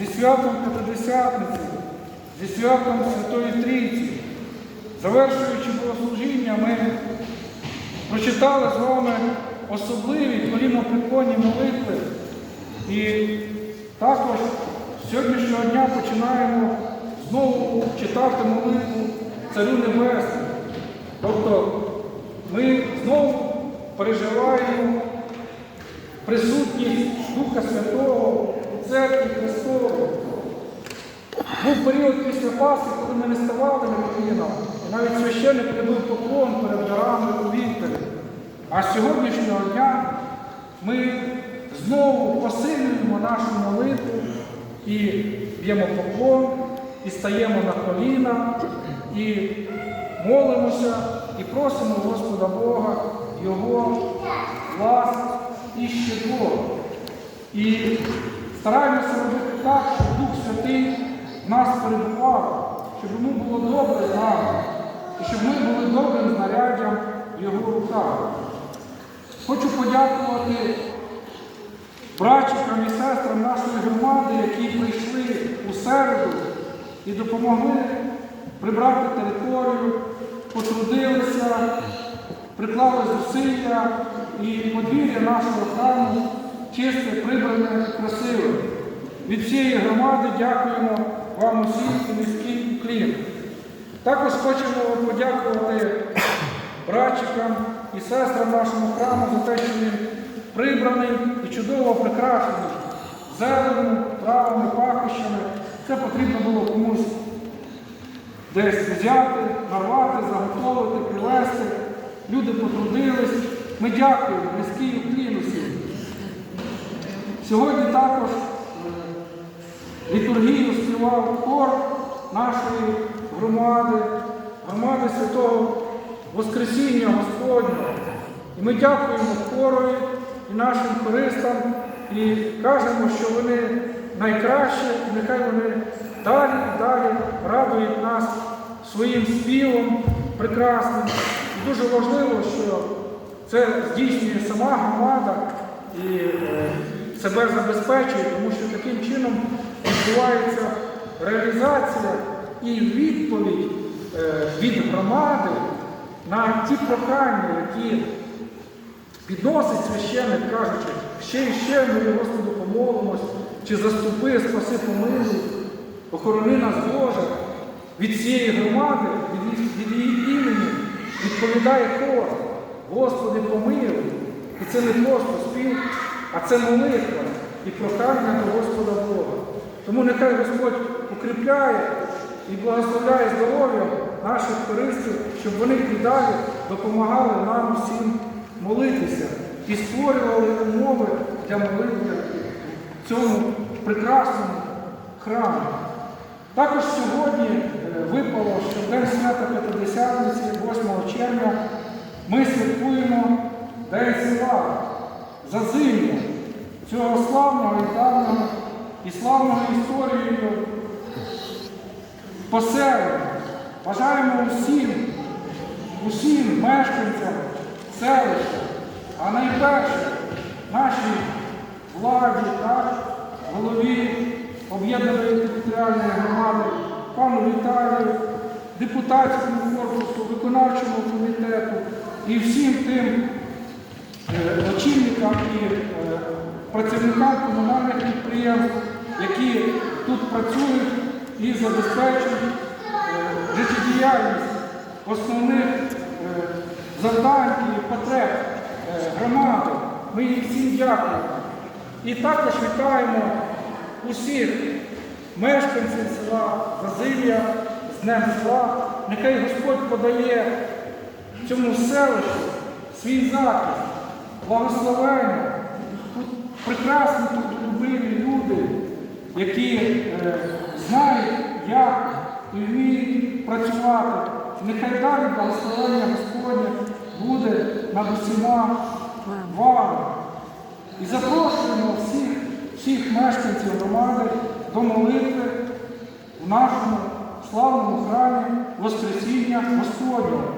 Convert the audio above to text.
зі святом П'ятидесятниці, зі святом Святої Трійці. Завершуючи богослужіння, ми прочитали з вами особливі колінопреклонні молитви. І також з сьогоднішнього дня починаємо знову читати молитву Царю Небесному. Тобто ми знову переживаємо присутність Духа Святого церкві Христової. Був період після Пасхи, коли ми не ставали на коліна, і навіть священник не був поклон перед дарами у вікторі. А з сьогоднішнього дня ми знову посилюємо нашу молитву і б'ємо поклон, і стаємо на коліна, і молимося, і просимо Господа Бога, Його власть і щедрот. І нас щоб йому було добре з нами, і щоб ми були добрим знаряддям в його руках. Хочу подякувати братчикам і сестрам нашої громади, які прийшли у середу і допомогли прибрати територію, потрудилися, приклали зусилля і подвір'я нашого храму чисте, прибране, красиве. Від всієї громади дякуємо вам усім і низький уклін. Також хочемо подякувати братчикам і сестрам нашому храму за те, що він прибраний і чудово прикрашений зеленими, травами, пахощами. Це потрібно було комусь десь взяти, нарвати, заготовити, привезти. Люди потрудились. Ми дякуємо, низький уклін усім. Сьогодні також е, літургію співав хор нашої громади, громади Святого Воскресіння Господнього. І ми дякуємо хорові і нашим хористам і кажемо, що вони найкращі, і нехай вони далі і далі радують нас своїм співом прекрасним. І дуже важливо, що це здійснює сама громада і е, себе забезпечує, тому що таким чином відбувається реалізація і відповідь е, від громади на ті прохання, які підносить священник, кажучи, ще і ще ми Господу помолимось, чи заступи, спаси, помилуй, охорони нас Боже. Від цієї громади, від, її- імені відповідає хор. Господи, помилуй. І це не просто спів, а це молитва і прохання до Господа Бога. Тому нехай Господь укріпляє і благословляє здоров'ям наших користів, щоб вони і далі допомагали нам усім молитися і створювали умови для молитви в цьому прекрасному храмі. Також сьогодні е, випало, що День свята П'ятидесятниці, 8 червня, ми святкуємо День села Зазим'я, цього славного і давнього і славного історією поселення. Бажаємо усім, усім мешканцям селища, а найперше нашій владі та голові об'єднаної територіальної громади, пану Віталію, депутатському корпусу, виконавчому комітету і всім тим е, очільникам і е, працівникам комунальних підприємств, які тут працюють і забезпечують е, життєдіяльність основних е, завдань і потреб е, громади. Ми їм всім дякуємо. І також вітаємо усіх мешканців села Базилія з Днем села. Нехай Господь подає цьому селищу свій захист, благословення. Прекрасні тут любимі люди, які е, знають, як і вміють працювати. Нехай далі благословення Господнє буде над усіма вами. І запрошуємо всіх, всіх мешканців громади до молитви в нашому славному храмі Воскресіння Господнього.